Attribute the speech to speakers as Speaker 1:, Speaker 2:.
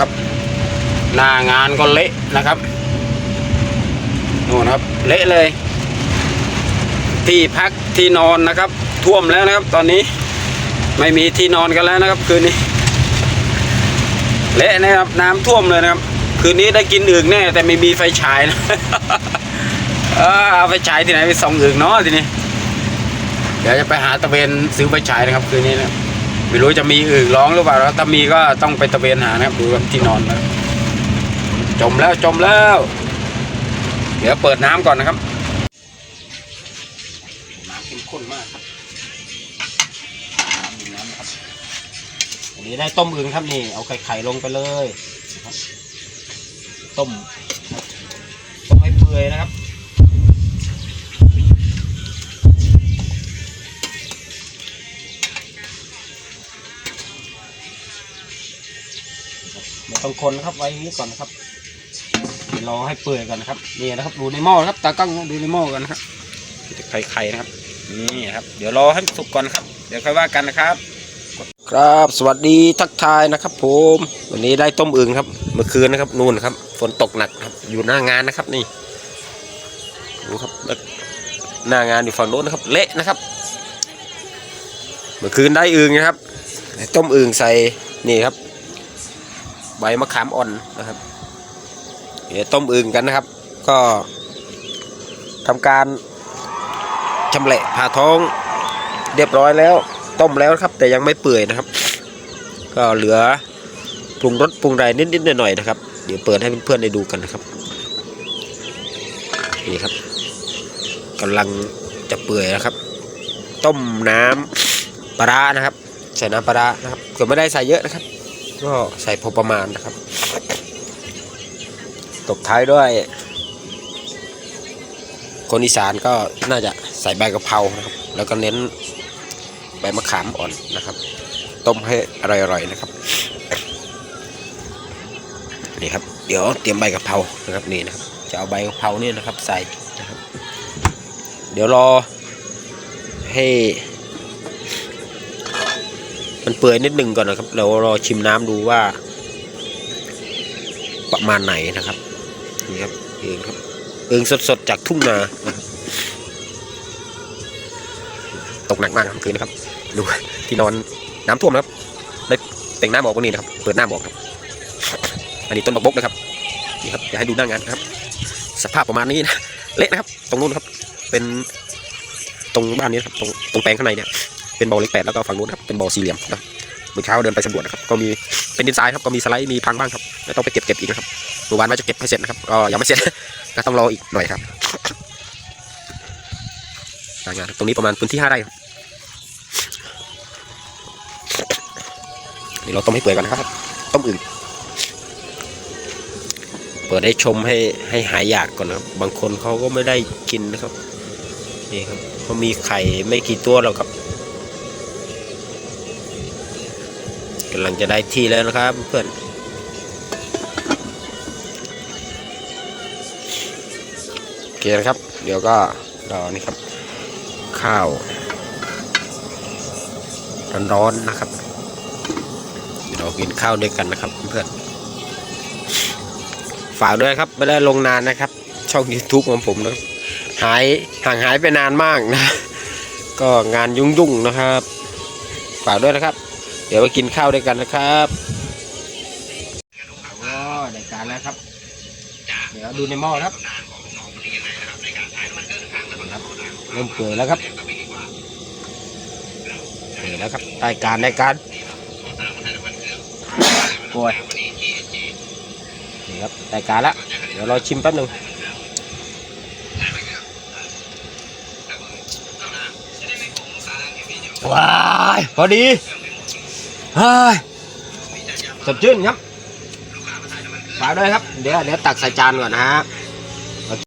Speaker 1: ครับ หน้างานก็เละนะครับนู่นครับ เละเลย ที่พักที่นอนนะครับ ท่วมแล้วนะครับ ตอนนี้ไม่มีที่นอนกันแล้วนะครับ คืนนี้เละนะครับ น้ำท่วมเลยนะครับ คืนนี้ได้กินอึ่งแน่ แต่ไม่มีไฟฉายนะเออเอาไฟฉายที่ไหนไปส่องอึ่งเนาะทีนี้เดี๋ยวจะไปหาตะเวนซื้อไฟฉายนะครับ คืนนี้นะ ไม่รู้จะมีอึ่งร้องหรือเปล่าแล้วถ้ามีก็ต้องไปตะเวนหานะครับดูที่นอนนะจมแล้วจมแล้ว เดี๋ยวเปิดน้ำก่อนนะครับน้ำเข้มข้นมากครับน้ำนะครับอันนี้ได้ต้มอึ่งครับนี่ เอาไข่ไข่ลงไปเลยต้มต้มให้เปื่อยนะครับ ไม่ต้องคนนะครับไว้อย่นี้ก่อนนะครับเดี๋ยวรอให้เปื่อยก่อนนะครับนี่นะครับดูในหม้อครับตากล้องดูในหม้อกันนะครับไข่ไข่นะครับนี่ครับเดี๋ยวรอให้สุกก่อนครับ เดี๋ยวค่อยว่ากันนะครับ ครับสวัสดีทักทายนะครับ ผม วันนี้ได้ต้มอึ่งครับ เมื่อคืนนะครับนู่นครับ ฝนตกหนักครับ อยู่หน้างานนะครับนี่ดูครับหน้างานอยู่ฝั่งโน้นนะครับ เละนะครับ เมื่อคืนได้อึ่งนะครับต้มอึ่งใส่นี่ครับ ใบมะขามอ่อนนะครับ เดี๋ยวต้มอึ่งกันนะครับ ก็ทำการชำแหละผ่าท้องเรียบร้อยแล้ว ต้มแล้วครับ แต่ยังไม่เปื่อยนะครับ ก็เหลือปรุงรสปรุงไรนิดๆหน่อยๆนะครับ เดี๋ยวเปิดให้เพื่อนๆได้ดูกันนะครับนี่ครับกำลังจะเปื่อยนะครับ ต้มน้ำปลานะครับ ใส่น้ำปลาร้านะครับก็ไม่ได้ใส่เยอะนะครับ ก็ใส่พอประมาณนะครับ ตบท้ายด้วย คนอีสานก็น่าจะใส่ใบกะเพรานะครับ แล้วก็เน้นใบมะขามอ่อนนะครับ ต้มให้อร่อยๆนะครับนี่ครับ เดี๋ยวเตรียมใบกะเพรานะครับนี่นะครับ จะเอาใบกะเพราเนี่ยนะครับใส่นะครับ เดี๋ยวรอให้ มันเปื่อยนิดหนึ่งก่อนนะครับ เรารอชิมน้ำดูว่า ประมาณไหนนะครับ นี่ครับเองครับเองสดๆจากทุ่งนาตกหนักมากครับคืนนะครับ ดูที่นอนน้ำท่วมนะครับได้แต่งหน้าหมอกตรงนี้นะครับ เปิดหน้าหมอกครับ อันนี้ต้นบักบกนะครับนี่ครับอยากให้ดูหน้างานนะครับ สภาพประมาณนี้นะเละนะครับ ตรงนู้นครับ เป็นตรงบ้านนี้ครับตรงตรงแปลงข้างในเนี่ย เป็นบ่อเล็กแปดแล้วก็ฝั่งนู้นครับเป็นบ่อสี่เหลี่ยมนะเมื่อเช้าเดินไปสำรวจนะครับก็มีเป็นดินทรายครับก็มีสไลด์มีพังบ้างครับแล้วต้องไปเก็บเก็บอีกนะครับเมื่อวานว่าจะเก็บให้เสร็จนะครับก็ยังไม่เสร็จก็ต้องรออีกหน่อยครับรายงานตรงนี้ประมาณพื้นที่ห้าไร่ครับเดี๋ยวเราต้มให้เปื่อยก่อนนะครับ ต้มอื่น เปิดให้ชมให้ให้หายอยากก่อนนะครับ บางคนเขาก็ไม่ได้กินนะครับ นี่ครับเขามีไข่ไม่กี่ตัวหรอกครับ กำลังจะได้ที่แล้วนะครับเพื่อนโอเคนะครับ เดี๋ยวก็รอนี่ครับ ข้าวร้อนๆนะครับเดี๋ยวเรากินข้าวด้วยกันนะครับเพื่อนฝากด้วยครับไม่ได้ลงนานนะครับ ช่อง YouTube ของผมนะครับหายห่างหายไปนานมากนะ ก็งานยุ่งๆนะครับ ฝากด้วยนะครับ เดี๋ยวไปกินข้าวด้วยกันนะครับโอ้ได้การแล้วครับ เดี๋ยวดูในหม้อครับเริ่มเปื่อยแล้วครับเปื่อยแล้วครับได้การได้การโอ้ยนี่ครับได้การแล้วเดี๋ยวรอชิมแป๊บหนึ่งว้ายพอดี เฮ้ยสดชื่นครับฝากด้วยครับ เดี๋ยวเดี๋ยวตักใส่จานก่อนนะฮะ